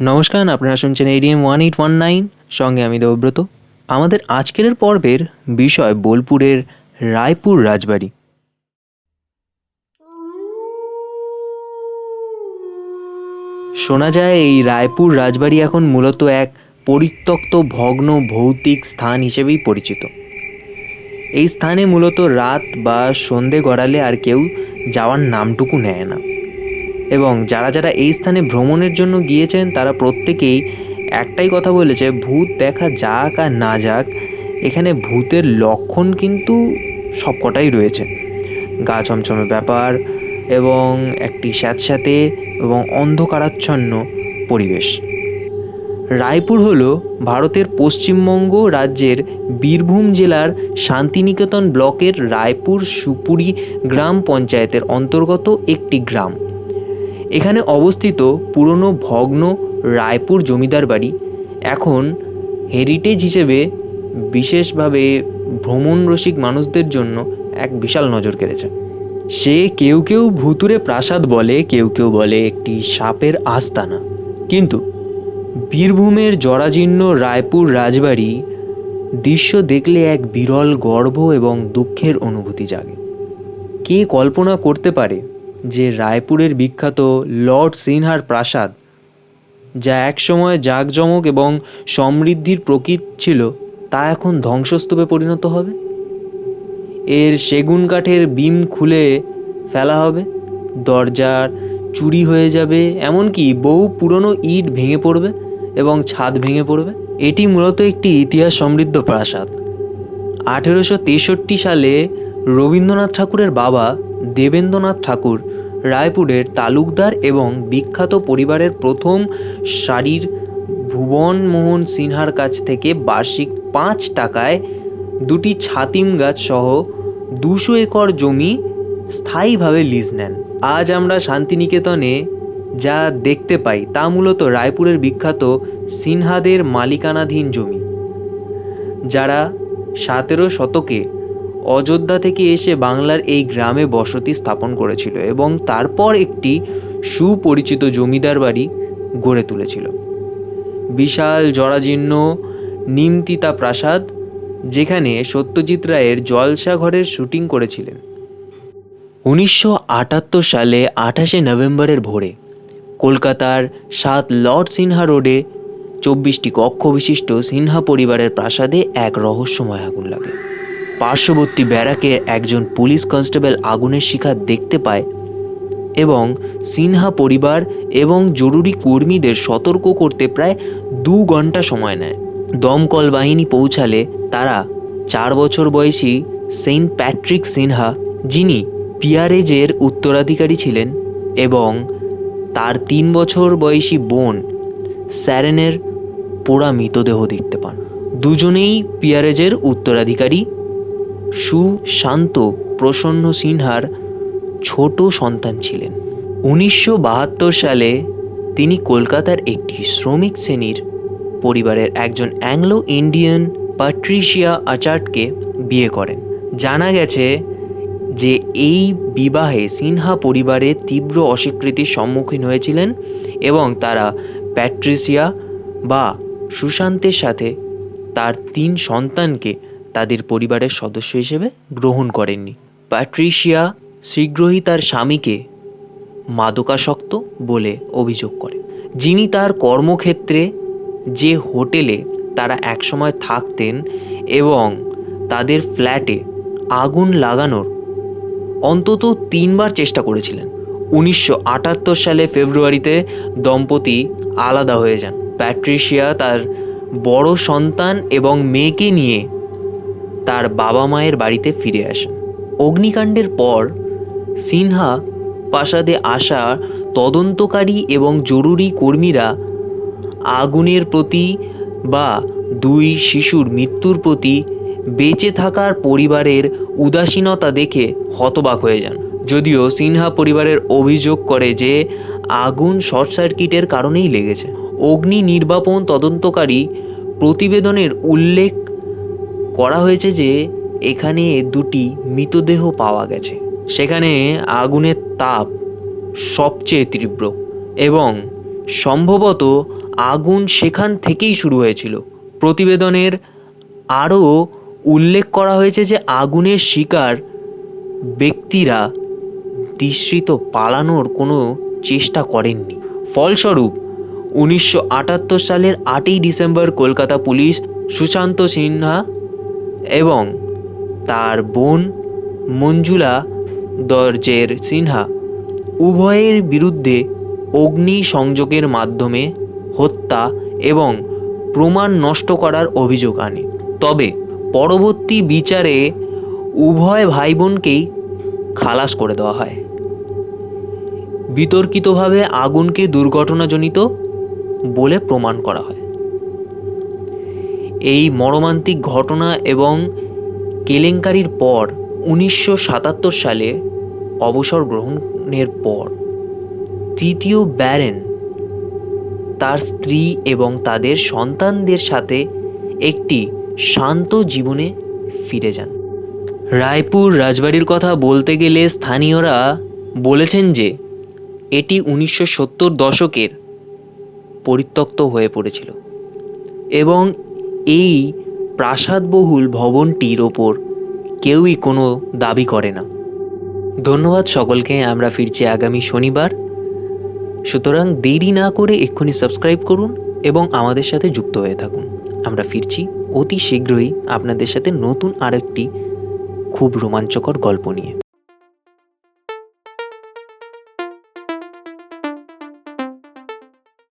নমস্কার, আপনারা শুনছেন ADM one eight one nine সঙ্গে আমি দেবব্রত। আমাদের আজকের পর্বের বিষয় বোলপুরের রায়পুর রাজবাড়ি। শোনা যায়, এই রায়পুর রাজবাড়ি এখন মূলত এক পরিত্যক্ত, ভগ্ন, ভৌতিক স্থান হিসেবেই পরিচিত। এই স্থানে মূলত রাত বা সন্ধে গড়ালে আর কেউ যাওয়ার নামটুকু নেয় না। এবং যারা যারা এই স্থানে ভ্রমণের জন্য গিয়েছেন, তারা প্রত্যেকেই একটাই কথা বলেছে, ভূত দেখা যাক আর না যাক, এখানে ভূতের লক্ষণ কিন্তু সবকটাই রয়েছে। গা ছমছমে ব্যাপার এবং একটি স্যাঁতস্যাঁতে এবং অন্ধকারাচ্ছন্ন পরিবেশ। রায়পুর হল ভারতের পশ্চিমবঙ্গ রাজ্যের বীরভূম জেলার শান্তিনিকেতন ব্লকের রায়পুর সুপুরি গ্রাম পঞ্চায়েতের অন্তর্গত একটি গ্রাম। এখানে অবস্থিত পুরনো ভগ্ন রায়পুর জমিদার বাড়ি। এখন হেরিটেজ হিসেবে বিশেষভাবে ভ্রমণ রসিক মানুষদের জন্য এক বিশাল নজর কেড়েছে। সে কেউ কেউ ভুতুরে প্রাসাদ বলে, কেউ কেউ বলে একটি সাপের আস্তানা। কিন্তু বীরভূমের জরাজীর্ণ রায়পুর রাজবাড়ি দৃশ্য দেখলে এক বিরল গর্ব এবং দুঃখের অনুভূতি জাগে। কে কল্পনা করতে পারে যে রায়পুরের বিখ্যাত লর্ড সিনহার প্রাসাদ, যা একসময় জাঁকজমক এবং সমৃদ্ধির প্রকৃত ছিল, তা এখন ধ্বংসস্তূপে পরিণত হবে? এর সেগুন কাঠের বিম খুলে ফেলা হবে, দরজার চুরি হয়ে যাবে, এমনকি বহু পুরনো ইট ভেঙে পড়বে এবং ছাদ ভেঙে পড়বে। এটি মূলত একটি ইতিহাস সমৃদ্ধ প্রাসাদ। আঠেরোশো তেষট্টি সালে রবীন্দ্রনাথ ঠাকুরের বাবা দেবেন্দ্রনাথ ঠাকুর, রায়পুরের তালুকদার এবং বিখ্যাত পরিবারের প্রথম সারির ভুবনমোহন সিনহার কাছ থেকে বার্ষিক পাঁচ টাকায় দুটি ছাতিম গাছ সহ দুশো একর জমি স্থায়ীভাবে লিজ নেন। আজ আমরা শান্তিনিকেতনে যা দেখতে পাই তা মূলত রায়পুরের বিখ্যাত সিনহাদের মালিকানাধীন জমি, যারা সতেরো শতকে অযোধ্যা থেকে এসে বাংলার এই গ্রামে বসতি স্থাপন করেছিল এবং তারপর একটি সুপরিচিত জমিদার বাড়ি গড়ে তুলেছিল। বিশাল জরাজীর্ণ নিমতিতা প্রাসাদ, যেখানে সত্যজিৎ রায়ের জলসা ঘরের শুটিং করেছিলেন। উনিশশো আটাত্তর সালে আঠাশে নভেম্বরের ভোরে কলকাতার সাত লর্ড সিনহা রোডে চব্বিশটি কক্ষ বিশিষ্ট সিনহা পরিবারের প্রাসাদে এক রহস্যময় আগুন লাগে। পার্শ্ববর্তী ব্যারাকে একজন পুলিশ কনস্টেবল আগুনের শিখা দেখতে পায় এবং সিনহা পরিবার এবং জরুরি কর্মীদের সতর্ক করতে প্রায় দু ঘণ্টা সময় নেয়। দমকল বাহিনী পৌঁছালে তারা চার বছর বয়সী সেন্ট প্যাট্রিক সিনহা, যিনি পিয়ারেজের উত্তরাধিকারী ছিলেন এবং তার তিন বছর বয়সী বোন স্যারেনের পোড়া মৃতদেহ দেখতে পান। দুজনেই পিয়ারেজের উত্তরাধিকারী সুশান্ত প্রসন্ন সিনহার ছোট সন্তান ছিলেন। উনিশশো বাহাত্তর সালে তিনি কলকাতার একটি শ্রমিক শ্রেণির পরিবারের একজন অ্যাংলো ইন্ডিয়ান পাট্রিশিয়া আচার্টকে বিয়ে করেন। জানা গেছে যে এই বিবাহে সিনহা পরিবারের তীব্র অস্বীকৃতির সম্মুখীন হয়েছিলেন এবং তারা প্যাট্রিসিয়া বা সুশান্তের সাথে তার তিন সন্তানকে তাদের পরিবারের সদস্য হিসেবে গ্রহণ করেননি। প্যাট্রিশিয়া শীঘ্রই তার স্বামীকে মাদকাসক্ত বলে অভিযোগ করেন যিনি তার কর্মক্ষেত্রে যে হোটেলে তারা একসময় থাকতেন এবং তাদের ফ্ল্যাটে আগুন লাগানোর অন্তত তিনবার চেষ্টা করেছিলেন, উনিশশো আটাত্তর সালে ফেব্রুয়ারিতে দম্পতি আলাদা হয়ে যান। প্যাট্রিশিয়া তার বড় সন্তান এবং মেয়েকে নিয়ে তার বাবা মায়ের বাড়িতে ফিরে আসেন অগ্নিকাণ্ডের পর সিনহা, প্রাসাদে আসা তদন্তকারী এবং জরুরি কর্মীরা আগুনের প্রতি বা দুই শিশুর মৃত্যুর প্রতি বেঁচে থাকার পরিবারের উদাসীনতা দেখে হতবাক হয়ে যান। যদিও সিনহা পরিবারের অভিযোগ করে যে আগুন শর্ট সার্কিটের কারণেই লেগেছে। অগ্নি নির্বাপন তদন্তকারী প্রতিবেদনের উল্লেখ করা হয়েছে যে এখানে দুটি মৃতদেহ পাওয়া গেছে। সেখানে আগুনের তাপ সবচেয়ে তীব্র এবং সম্ভবত আগুন সেখান থেকেই শুরু হয়েছিল। প্রতিবেদনের আরও উল্লেখ করা হয়েছে যে আগুনের শিকার ব্যক্তিরা দৃশ্যিত পালানোর কোনো চেষ্টা করেননি। ফলস্বরূপ, উনিশশো আটাত্তর সালের আটই ডিসেম্বর কলকাতা পুলিশ সুশান্ত সিনহা এবং তার বোন মঞ্জুলা দর্জের সিনহা উভয়ের বিরুদ্ধে অগ্নি সংযোগের মাধ্যমে হত্যা এবং প্রমাণ নষ্ট করার অভিযোগ আনে। তবে পরবর্তী বিচারে উভয় ভাই বোনকেই খালাস করে দেওয়া হয়। বিতর্কিতভাবে আগুনকে দুর্ঘটনাজনিত বলে প্রমাণ করা হয়। এই মর্মান্তিক ঘটনা এবং কেলেঙ্কারির পর উনিশশো সাতাত্তর সালে অবসর গ্রহণের পর তৃতীয় ব্যারেন তার স্ত্রী এবং তাদের সন্তানদের সাথে একটি শান্ত জীবনে ফিরে যান। রায়পুর রাজবাড়ির কথা বলতে গেলে স্থানীয়রা বলেছেন যে এটি উনিশশো সত্তর দশকের পরিত্যক্ত হয়ে পড়েছিল এবং এই প্রাসাদবহুল ভবনটির ওপর কেউই কোনো দাবি করে না। ধন্যবাদ সকলকে, আমরা ফিরছি আগামী শনিবার। সুতরাং দেরি না করে এক্ষুনি সাবস্ক্রাইব করুন এবং আমাদের সাথে যুক্ত হয়ে থাকুন। আমরা ফিরছি অতি শীঘ্রই আপনাদের সাথে নতুন আরেকটি খুব রোমাঞ্চকর গল্প নিয়ে।